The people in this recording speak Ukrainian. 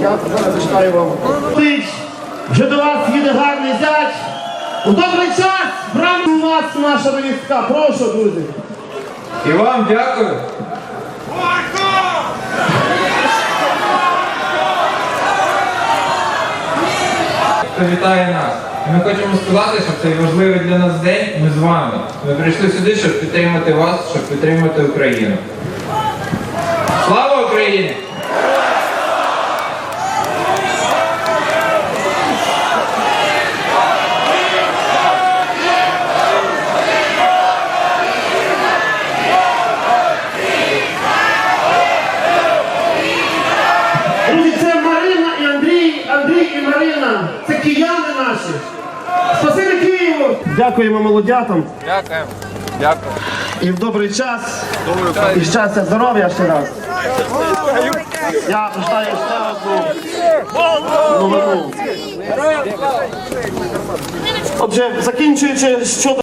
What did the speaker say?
Я зараз зачитаю вам. Тич, вже до вас їде гарний зять. У добрий час брам у вас наша невістка. Прошу, друзі. І вам дякую. Хто вітає нас. Ми хочемо сказати, що цей важливий для нас день ми з вами. Ми прийшли сюди, щоб підтримати вас, щоб підтримати Україну. Слава Україні! Андрій, і Марина. Це кияни наші. Спасибі Києву! Дякуємо молодятам. Дякуємо. Дякую. І в добрий час. І щастя, здоров'я ще раз. Я прочитаю ще одну новину. Отже, закінчуючи щодо.